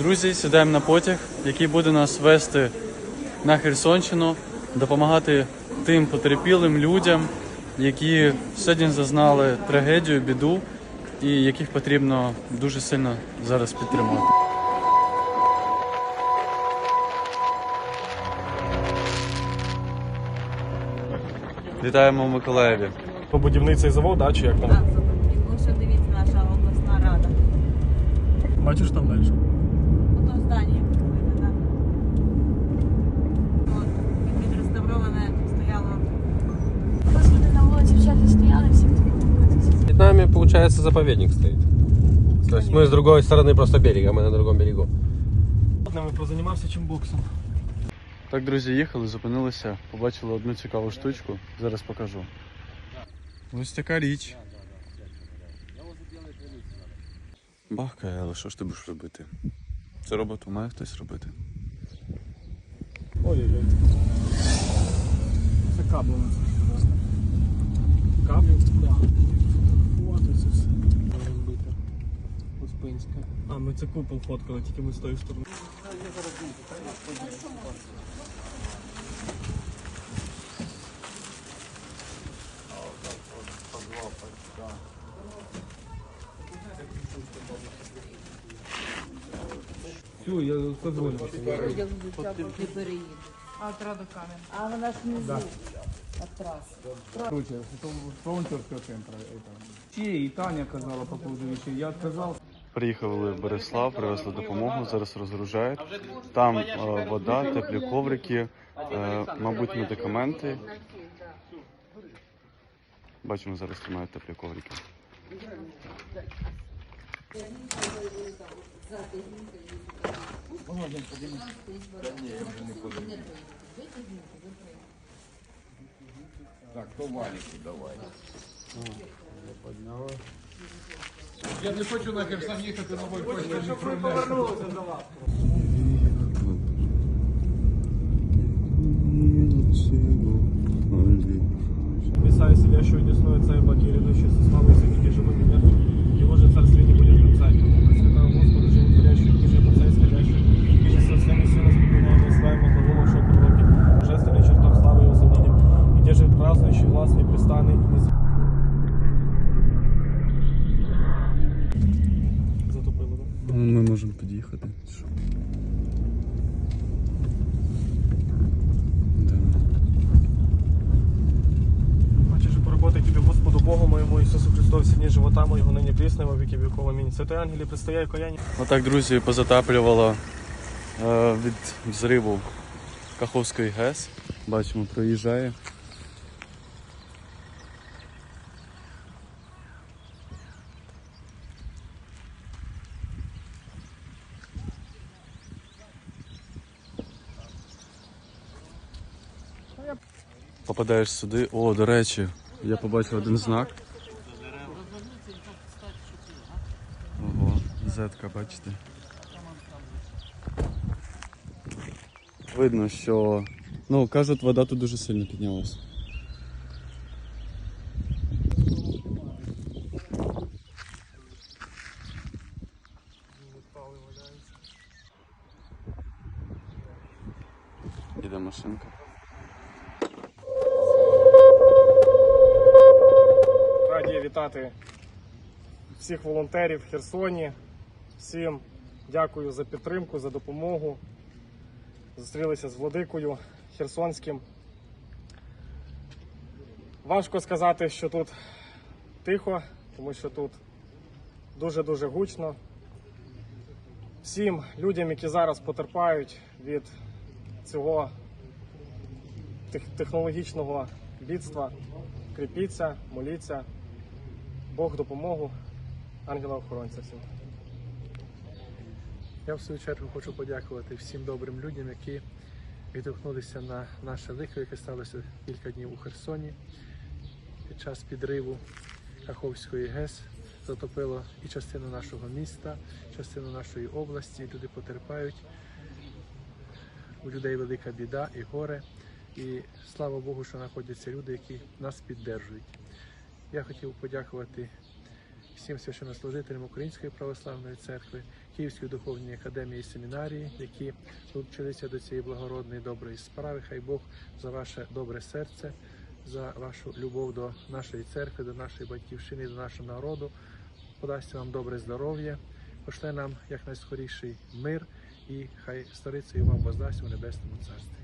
Друзі, сідаємо на потяг, який буде нас вести на Херсонщину, допомагати тим потерпілим людям, які сьогодні зазнали трагедію, біду, і яких потрібно дуже сильно зараз підтримати. Вітаємо в Миколаєві. По будівництві завод, да, чи як там? Так, ось що дивіться наша обласна рада. Бачиш там далі? Ото здання як видно, так. От, як відреставроване стояло. Господи, на вулиці вчати стояли, всім допомагати. Перед нами, получается, заповедник стоит. То есть мы с другой стороны просто берега, мы на другом берегу. Ми позанімався чим боксом. Так, друзі, їхали, зупинилися, побачили одну цікаву штучку. Зараз покажу. Ось така річ. Бахкає, але що ж ти будеш робити? Цю роботу має хтось робити. Ой-ой-ой. Це каблами це все, да? Каблі? Так. От це все. Розбите. Успенська. А, ми це купол фоткали, тільки ми з тої сторони. Все, я позволю. А вона ж внизу. Отрас. Короче, это волонтерского центра. Это. И Таня казала по поводу вещей. Я отказался. Приїхали в Береслав, привезли допомогу, зараз розгружають. Там е, вода, теплі коврики, е, мабуть, медикаменти. Бачимо, зараз тримають теплі коврики. ну один подійми. Та ні, я вже не подійму. Так, то валіку давай. Я не хочу нахер сам їхати на бой. Хочете, щоб ви повернулися до вас. Писаю себя, что не снуется и потерянный, сейчас слабый, все-таки живыми можемо під'їхати. Хочеш поработай тебе Господу Богу моєму Ісусу Христу, всі дні живота моєго, нині прісно, во віки віков. Амінь. Святий ангелі, предстояй. Отак, друзі, позатаплювало е, від взриву Каховської ГЕС. Бачимо, проїжджає. Попадаєш сюди. О, до речі, я побачив один знак. Ого, зетка, бачите. Видно, що. Ну, кажуть, вода тут дуже сильно піднялась. Іде машинка. Раді вітати всіх волонтерів в Херсоні. Всім дякую за підтримку, за допомогу. Зустрілися з Владикою Херсонським. Важко сказати, що тут тихо, тому що тут дуже-дуже гучно. Всім людям, які зараз потерпають від цього технологічного бідства, кріпіться, моліться. Бог допомогу, ангела охоронця всім. Я в свою чергу хочу подякувати всім добрим людям, які відгукнулися на наше лихо, яке сталося кілька днів у Херсоні. Під час підриву Каховської ГЕС затопило і частину нашого міста, частину нашої області. Люди потерпають. У людей велика біда і горе. І слава Богу, що знаходяться люди, які нас піддержують. Я хотів подякувати всім священнослужителям Української православної церкви, Київської духовної академії і семінарії, які долучилися до цієї благородної доброї справи. Хай Бог за ваше добре серце, за вашу любов до нашої церкви, до нашої батьківщини, до нашого народу. Подасть вам добре здоров'я, пошле нам якнайскоріший мир і хай старицею вам воздасть у небесному царстві.